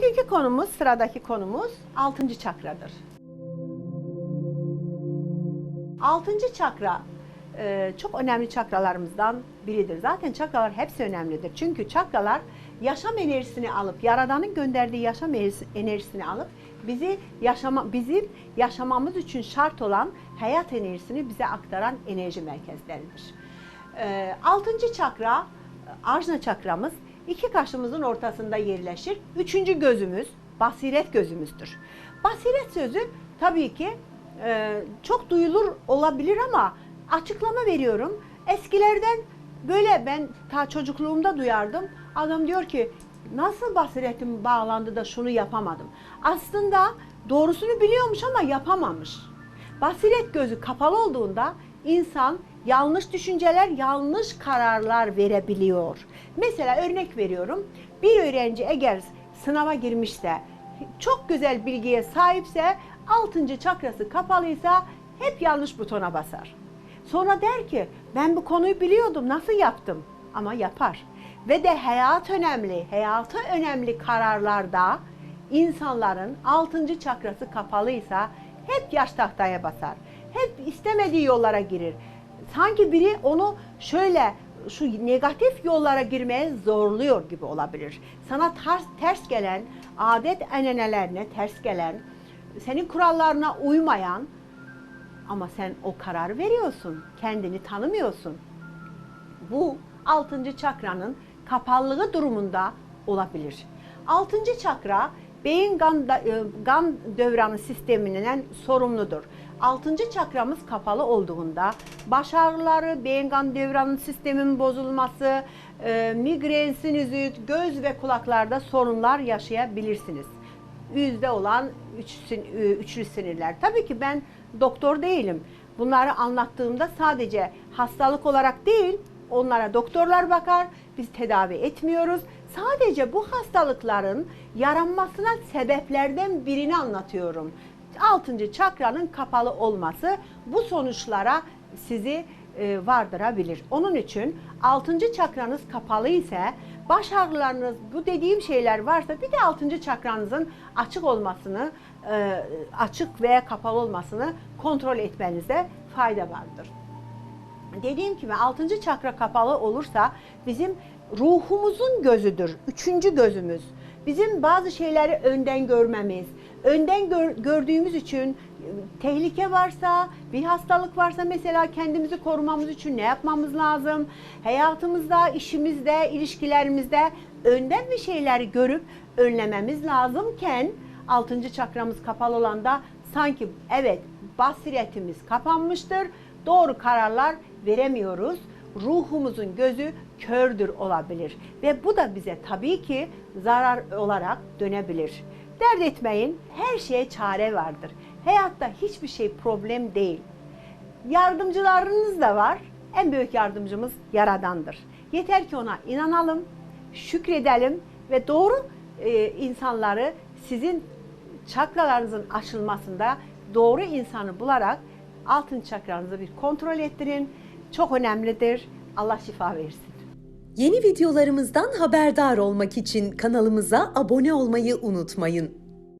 Bugünkü konumuz, sıradaki konumuz 6. çakradır. 6. çakra e, çok önemli çakralarımızdan biridir. Zaten çakralar hepsi önemlidir. Çünkü çakralar yaşam enerjisini alıp, Yaradan'ın gönderdiği yaşam enerjisi- enerjisini alıp bizi yaşama bizim yaşamamız için şart olan hayat enerjisini bize aktaran enerji merkezleridir. E, 6. çakra, Ajna çakramız iki kaşımızın ortasında yerleşir. Üçüncü gözümüz basiret gözümüzdür. Basiret sözü tabii ki e, çok duyulur olabilir ama açıklama veriyorum. Eskilerden böyle ben ta çocukluğumda duyardım. Adam diyor ki nasıl basiretim bağlandı da şunu yapamadım. Aslında doğrusunu biliyormuş ama yapamamış. Basiret gözü kapalı olduğunda insan yanlış düşünceler, yanlış kararlar verebiliyor. Mesela örnek veriyorum. Bir öğrenci eğer sınava girmişse, çok güzel bilgiye sahipse, altıncı çakrası kapalıysa hep yanlış butona basar. Sonra der ki ben bu konuyu biliyordum nasıl yaptım ama yapar. Ve de hayat önemli, hayatı önemli kararlarda insanların altıncı çakrası kapalıysa hep yaş tahtaya basar. Hep istemediği yollara girir. Sanki biri onu şöyle şu negatif yollara girmeye zorluyor gibi olabilir. Sana ters, ters gelen, adet enenelerine ters gelen, senin kurallarına uymayan ama sen o kararı veriyorsun. Kendini tanımıyorsun. Bu altıncı çakranın kapalılığı durumunda olabilir. Altıncı çakra beyin gan, da- e, gan dövranı sisteminden sorumludur. Altıncı çakramız kapalı olduğunda baş ağrıları, beyin gan dövranı sisteminin bozulması, e, migren, sinüzit, göz ve kulaklarda sorunlar yaşayabilirsiniz yüzde olan üç, ü- üçlü sinirler. Tabii ki ben doktor değilim. Bunları anlattığımda sadece hastalık olarak değil, onlara doktorlar bakar, biz tedavi etmiyoruz. Sadece bu hastalıkların yaranmasına sebeplerden birini anlatıyorum. Altıncı çakranın kapalı olması bu sonuçlara sizi e, vardırabilir. Onun için altıncı çakranız kapalı ise baş ağrılarınız bu dediğim şeyler varsa bir de altıncı çakranızın açık olmasını e, açık veya kapalı olmasını kontrol etmenizde fayda vardır. Dediğim gibi altıncı çakra kapalı olursa bizim ruhumuzun gözüdür. Üçüncü gözümüz. Bizim bazı şeyleri önden görmemiz, önden gör- gördüğümüz için e, tehlike varsa, bir hastalık varsa mesela kendimizi korumamız için ne yapmamız lazım? Hayatımızda, işimizde, ilişkilerimizde önden bir şeyleri görüp önlememiz lazımken altıncı çakramız kapalı olanda sanki evet basiretimiz kapanmıştır. Doğru kararlar veremiyoruz. Ruhumuzun gözü kördür olabilir ve bu da bize tabii ki zarar olarak dönebilir. Dert etmeyin, her şeye çare vardır. Hayatta hiçbir şey problem değil. Yardımcılarınız da var. En büyük yardımcımız Yaradan'dır. Yeter ki ona inanalım, şükredelim ve doğru e, insanları sizin çakralarınızın açılmasında doğru insanı bularak altın çakranızı bir kontrol ettirin. Çok önemlidir. Allah şifa versin. Yeni videolarımızdan haberdar olmak için kanalımıza abone olmayı unutmayın.